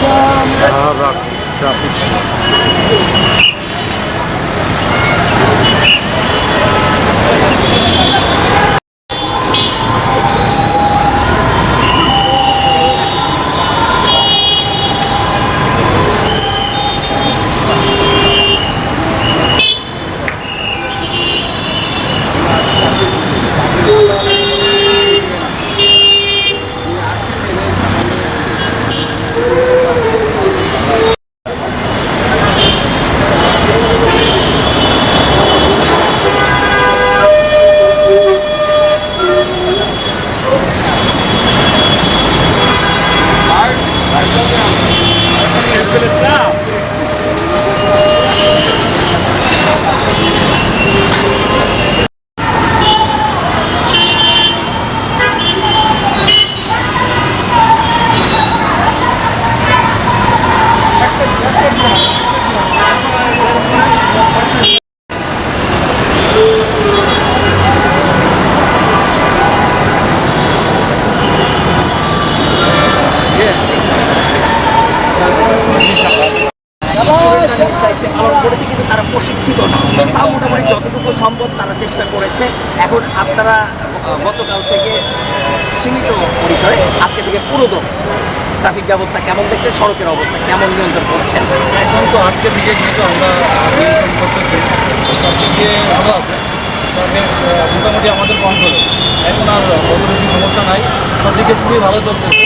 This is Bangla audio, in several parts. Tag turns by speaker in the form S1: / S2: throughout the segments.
S1: শাহবাগ ট্রাফিক
S2: দায়িত্ব পালন করেছে কিন্তু তারা প্রশিক্ষিত না তাও মোটামুটি যতটুকু সম্ভব তারা চেষ্টা করেছে। এখন আপনারা গতকাল থেকে সীমিত পরিসরে আজকে থেকে পুরোদম ট্রাফিক ব্যবস্থা কেমন দেখছেন, সড়কের অবস্থা কেমন নিয়ন্ত্রণ করছেন?
S3: এখন তো আজকে থেকে কিন্তু আমরা মোটামুটি আমাদের কন্ট্রোলে এখন আর অত সমস্যা নাই। সব দিকে খুবই ভালো চলতেছে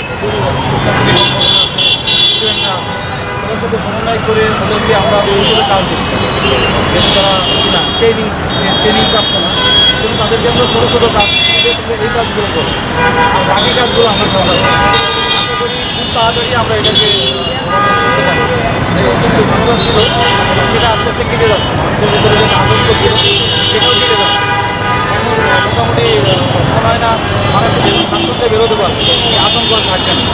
S3: ওদের সাথে সমন্বয় করে ওদেরকে আমরা ওইভাবে কাজ করছি তারা ট্রেনিং ট্রেনিং প্রাপ্ত না কিন্তু তাদেরকে আমরা ছোটো ছোটো কাজ এই কাজগুলো আর বাকি কাজগুলো আমরা আশা করি খুব তাড়াতাড়ি আমরা এটাকে ছিল, সেটা আস্তে আস্তে কেটে যাচ্ছে। মানুষের আতঙ্ক ছিল, সেটাও কেটে যাচ্ছে। মোটামুটি মনে হয় না মানুষ স্বাচ্ছন্দ্যে বেরোতে পারবে। আতঙ্ক থাকবে না।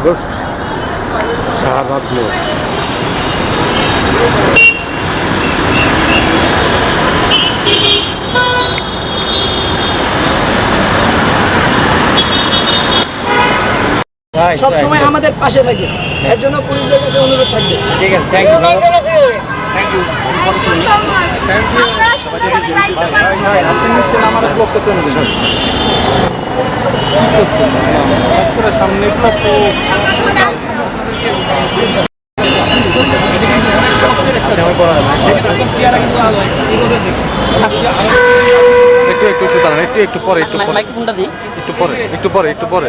S1: আগস্ট শাহবাগ মোড়
S2: সব সময় আমাদের পাশে থাকে এর জন্য পুলিশদের কাছে অনুরোধ থাকবে
S3: ঠিক আছে থ্যাংক ইউ থ্যাংক ইউ
S4: আমরা সবাই করি।
S1: সামনে তো একটু একটু একটু দাঁড়ান একটু একটু পরে একটু পরে একটু পরে একটু পরে একটু পরে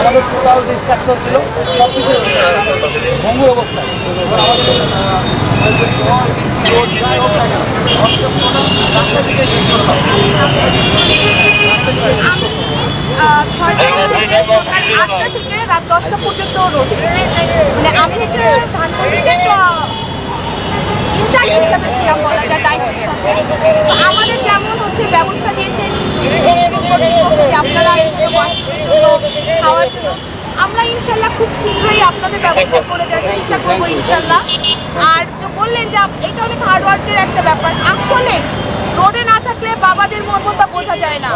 S3: আমাদের টোটাল যে স্ট্রাকচার ছিল সব কিছু ভঙ্গুর থেকে
S4: রাত দশটা পর্যন্ত রোডে। মানে আমি হচ্ছে ধানমন্ডিতে ইনচার্জ হিসাবে ছিলাম বলা যায়, দায়িত্বের সাথে আমাদের যেমন হচ্ছে ব্যবস্থা নিয়েছে যে আপনারা খাওয়ার জন্য। আমরা ইনশাল্লাহ খুব শীঘ্রই আপনাদের ব্যবস্থা করে দেওয়ার চেষ্টা করব ইনশাল্লাহ। আর যে বললেন যে এটা অনেক হার্ডওয়ার্কের একটা ব্যাপার। আসলে রোডে না থাকলে বাবাদের মর্মতা বোঝা যায় না।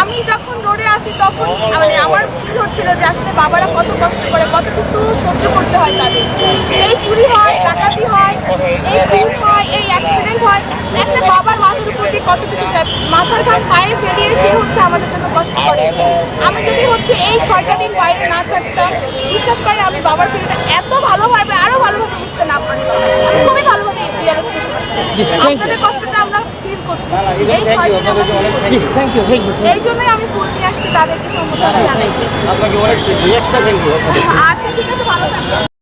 S4: আমি যখন রোডে আসি তখন মানে আমার ফিল হচ্ছিল যে আসলে বাবারা কত কষ্ট করে কত কিছু সহ্য করতে হয় তাদের। এই চুরি হয় এই খুন হয় এই অ্যাক্সিডেন্ট হয় একটা বাবার মাথার উপর দিয়ে কত কিছু যায় মাথার ঘাম পায়ে ফেলিয়ে সে হচ্ছে আমাদের জন্য কষ্ট করে আমি যদি হচ্ছে এই ছয়টা দিন বাইরে না থাকতাম। বিশ্বাস করে আমি বাবার ফিলটা এত ভালোভাবে আরও ভালোভাবে বুঝতে না পারি আমি খুবই ভালোভাবে করতে আপনাদের কষ্টটা আমরা ফিল করছি। এই ছয় দিন আমরা feel করছি। এই জন্যই আমি ফুল নিয়ে আসছি তাদেরকে সম্বোধন জানাই।
S3: আপনাকে অনেক এক্সট্রা থ্যাংক ইউ
S4: আচ্ছা ঠিক আছে ভালো থাকবেন।